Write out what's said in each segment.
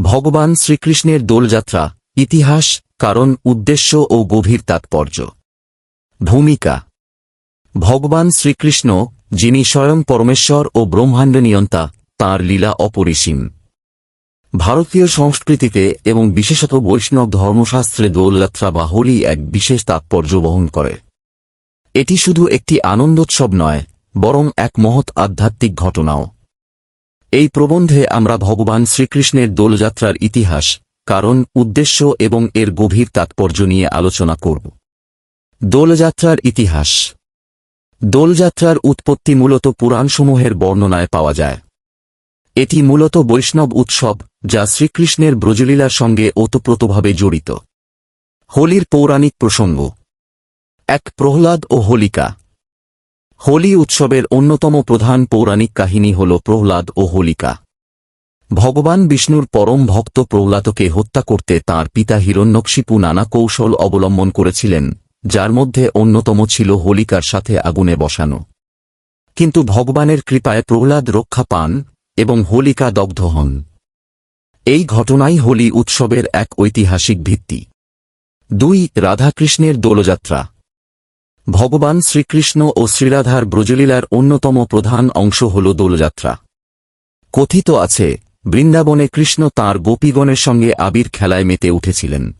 ভগবান শ্রীকৃষ্ণের দোলযাত্রা, ইতিহাস, কারণ, উদ্দেশ্য ও গভীর তাৎপর্য। ভূমিকা। ভগবান শ্রীকৃষ্ণ, যিনি স্বয়ং পরমেশ্বর ও ব্রহ্মাণ্ড নিয়ন্তা তাঁর লীলা অপরিসীম। ভারতীয় সংস্কৃতিতে এবং বিশেষত বৈষ্ণব ধর্মশাস্ত্রে দোলযাত্রা বা হোলি এক বিশেষ তাৎপর্য বহন করে। এটি শুধু একটি আনন্দোৎসব নয়, বরং এক মহৎ আধ্যাত্মিক ঘটনাও। এই প্রবন্ধে আমরা ভগবান শ্রীকৃষ্ণের দোলযাত্রার ইতিহাস, কারণ, উদ্দেশ্য এবং এর গভীর তাৎপর্য নিয়ে আলোচনা করব। দোলযাত্রার ইতিহাস। দোলযাত্রার উৎপত্তি মূলত পুরাণসমূহের বর্ণনায় পাওয়া যায়। এটি মূলত বৈষ্ণব উৎসব, যা শ্রীকৃষ্ণের ব্রজলীলার সঙ্গে ওতপ্রোতভাবে জড়িত। হোলির পৌরাণিক প্রসঙ্গ। এক প্রহ্লাদ ও হোলিকা। হোলি উৎসবের অন্যতম প্রধান পৌরাণিক কাহিনী হল প্রহ্লাদ ও হোলিকা। ভগবান বিষ্ণুর পরম ভক্ত প্রহ্লাদকে হত্যা করতে তার পিতা হিরণ্যকশিপু নানা কৌশল অবলম্বন করেছিলেন, যার মধ্যে অন্যতম ছিল হোলিকার সাথে আগুনে বসানো। কিন্তু ভগবানের কৃপায় প্রহ্লাদ রক্ষা পান এবং হোলিকা দগ্ধ হন। এই ঘটনাই হোলি উৎসবের এক ঐতিহাসিক ভিত্তি। দুই রাধাকৃষ্ণের দোলযাত্রা। ভগবান শ্রীকৃষ্ণ ও শ্রীরাধার ব্রজলীলার অন্যতম প্রধান অংশ হল দোলযাত্রা। কথিত আছে, বৃন্দাবনে কৃষ্ণ তাঁর গোপীগণের সঙ্গে আবির খেলায় মেতে উঠেছিলেন।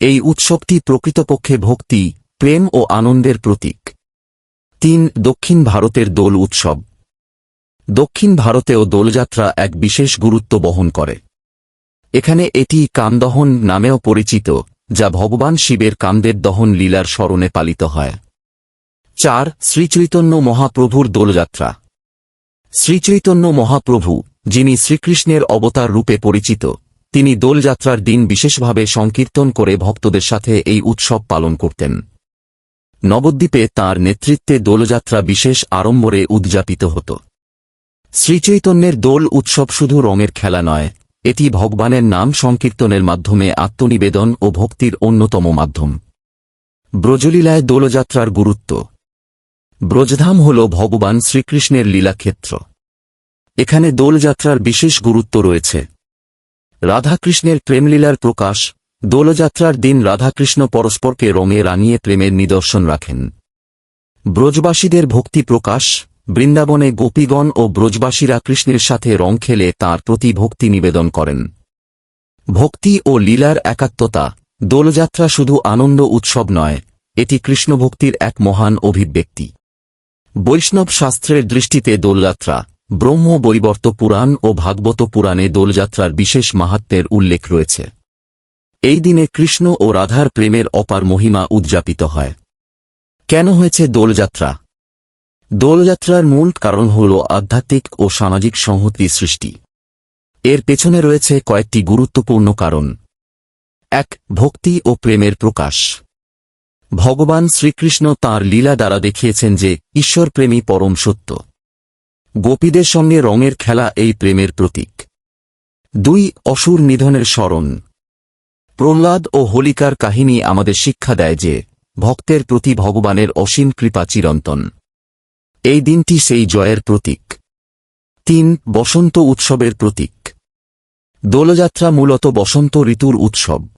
এই উৎসবটি প্রকৃতপক্ষে ভক্তি, প্রেম ও আনন্দের প্রতীক। তিন, দক্ষিণ ভারতের দোল উৎসব। দক্ষিণ ভারতেও দোলযাত্রা এক বিশেষ গুরুত্ব বহন করে। এখানে এটি কামদহন নামেও পরিচিত। যা ভগবান শিবের কামদের দহন লীলার স্মরণে পালিত হয়। চার, শ্রীচৈতন্য মহাপ্রভুর দোলযাত্রা। শ্রীচৈতন্য মহাপ্রভু, যিনি শ্রীকৃষ্ণের অবতার রূপে পরিচিত, তিনি দোলযাত্রার দিন বিশেষভাবে সংকীর্তন করে ভক্তদের সাথে এই উৎসব পালন করতেন। নবদ্বীপে তার নেতৃত্বে দোলযাত্রা বিশেষ আড়ম্বরে উদযাপিত হতো। শ্রীচৈতন্যের দোল উৎসব শুধু রঙের খেলা নয় এটি ভগবানের নাম সংকীর্তনের মাধ্যমে আত্মনিবেদন ও ভক্তির অন্যতম মাধ্যম। ব্রজলীলায় দোলযাত্রার গুরুত্ব। ব্রজধাম হল ভগবান শ্রীকৃষ্ণের লীলাক্ষেত্র। এখানে দোলযাত্রার বিশেষ গুরুত্ব রয়েছে। রাধাকৃষ্ণের প্রেমলীলার প্রকাশ, দোলযাত্রার দিন রাধাকৃষ্ণ পরস্পরকে রঙে রাঙিয়ে প্রেমের নিদর্শন রাখেন। ব্রজবাসীদের ভক্তি প্রকাশ বৃন্দাবনে গোপীগণ ও ব্রজবাসীরা কৃষ্ণের সাথে রং খেলে তাঁর প্রতি ভক্তি নিবেদন করেন। ভক্তি ও লীলার একাত্মতা, দোলযাত্রা শুধু আনন্দ উৎসব নয়, এটি কৃষ্ণভক্তির এক মহান অভিব্যক্তি। বৈষ্ণব শাস্ত্রের দৃষ্টিতে দোলযাত্রা, ব্রহ্ম বৈবর্ত পুরাণ ও ভাগবত পুরাণে দোলযাত্রার বিশেষ মাহাত্মের উল্লেখ রয়েছে। এই দিনে কৃষ্ণ ও রাধার প্রেমের অপার মহিমা উদযাপিত হয়। কেন হয়েছে দোলযাত্রা? দোলযাত্রার মূল কারণ হল আধ্যাত্মিক ও সামাজিক সংহতি সৃষ্টি। এর পেছনে রয়েছে কয়েকটি গুরুত্বপূর্ণ কারণ। এক, ভক্তি ও প্রেমের প্রকাশ। ভগবান শ্রীকৃষ্ণ তাঁর লীলা দ্বারা দেখিয়েছেন যে ঈশ্বরপ্রেমী পরম সত্য। গোপীদের সঙ্গে রঙের খেলা এই প্রেমের প্রতীক। দুই, অসুর নিধনের স্মরণ। প্রহ্লাদ ও হোলিকার কাহিনী আমাদের শিক্ষা দেয় যে ভক্তের প্রতি ভগবানের অসীম কৃপা চিরন্তন। এই দিনটি সেই জয়ের প্রতীক। তিন, বসন্ত উৎসবের প্রতীক। দোলযাত্রা মূলত বসন্ত ঋতুর উৎসব।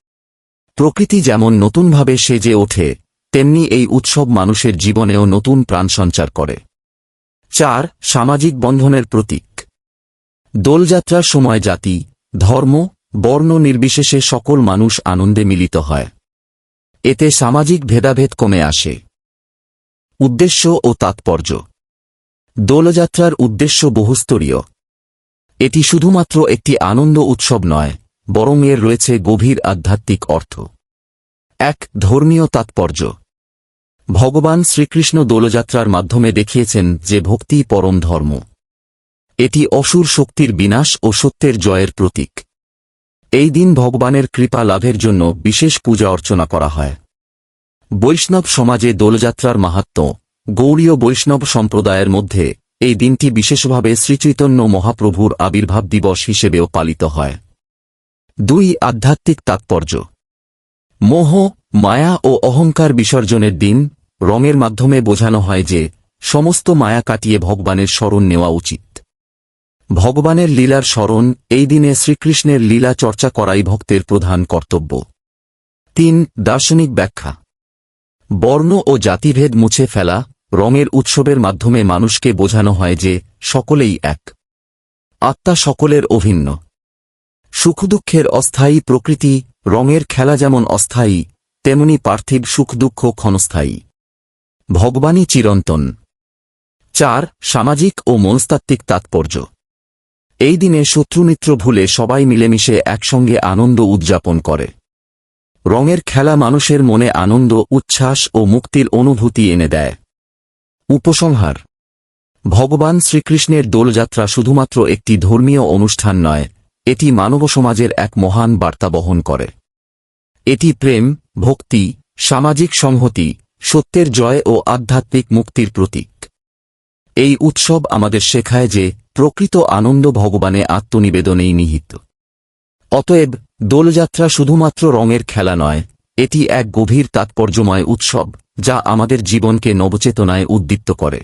প্রকৃতি যেমন নতুনভাবে সেজে ওঠে, তেমনি এই উৎসব মানুষের জীবনেও নতুন প্রাণ সঞ্চার করে। চার, সামাজিক বন্ধনের প্রতীক। দোলযাত্রার সময় জাতি, ধর্ম, বর্ণ নির্বিশেষে সকল মানুষ আনন্দে মিলিত হয়। এতে সামাজিক ভেদাভেদ কমে আসে। উদ্দেশ্য ও তাৎপর্য। দোলযাত্রার উদ্দেশ্য বহুস্তরীয়। এটি শুধুমাত্র একটি আনন্দ উৎসব নয়, বরং এর রয়েছে গভীর আধ্যাত্মিক অর্থ। এক ধর্মীয় তাৎপর্য। ভগবান শ্রীকৃষ্ণ দোলযাত্রার মাধ্যমে দেখিয়েছেন যে ভক্তি পরম ধর্ম। এটি অসুর শক্তির বিনাশ ও সত্যের জয়ের প্রতীক। এই দিন ভগবানের কৃপা লাভের জন্য বিশেষ পূজা অর্চনা করা হয়। বৈষ্ণব সমাজে দোলযাত্রার মাহাত্ম্য গৌড়ীয় বৈষ্ণব সম্প্রদায়ের মধ্যে, এই দিনটি বিশেষভাবে শ্রীচৈতন্য মহাপ্রভুর আবির্ভাব দিবস হিসেবেও পালিত হয়। দুই আধ্যাত্মিক তাৎপর্য। মোহ, মায়া ও অহংকার বিসর্জনের দিন, রঙের মাধ্যমে বোঝানো হয় যে, সমস্ত মায়া কাটিয়ে ভগবানের স্মরণ নেওয়া উচিত। ভগবানের লীলার স্মরণ এই দিনে শ্রীকৃষ্ণের লীলা চর্চা করাই ভক্তের প্রধান কর্তব্য। তিন, দার্শনিক ব্যাখ্যা। বর্ণ ও জাতিভেদ মুছে ফেলা রঙের উৎসবের মাধ্যমে মানুষকে বোঝানো হয় যে সকলেই এক। আত্মা সকলের অভিন্ন। সুখদুঃখের অস্থায়ী প্রকৃতি, রঙের খেলা যেমন অস্থায়ী, তেমনি পার্থিব সুখ দুঃখ ক্ষণস্থায়ী। ভগবানই চিরন্তন। চার, সামাজিক ও মনস্তাত্ত্বিক তাৎপর্য। এই দিনে শত্রুমিত্র ভুলে সবাই মিলেমিশে একসঙ্গে আনন্দ উদযাপন করে। রঙের খেলা মানুষের মনে আনন্দ, উচ্ছ্বাস ও মুক্তির অনুভূতি এনে দেয়। উপসংহার। ভগবান শ্রীকৃষ্ণের দোলযাত্রা শুধুমাত্র একটি ধর্মীয় অনুষ্ঠান নয়, এটি মানব সমাজের এক মহান বার্তা বহন করে। এটি প্রেম, ভক্তি, সামাজিক সংহতি, সত্যের জয় ও আধ্যাত্মিক মুক্তির প্রতীক। এই উৎসব আমাদের শেখায় যে প্রকৃত আনন্দ ভগবানে আত্মনিবেদনেই নিহিত। অতএব দোলযাত্রা শুধুমাত্র রঙের খেলা নয়, এটি এক গভীর তাৎপর্যময় উৎসব। যা আমাদের জীবনকে নবচেতনায় উদ্দীপ্ত করে।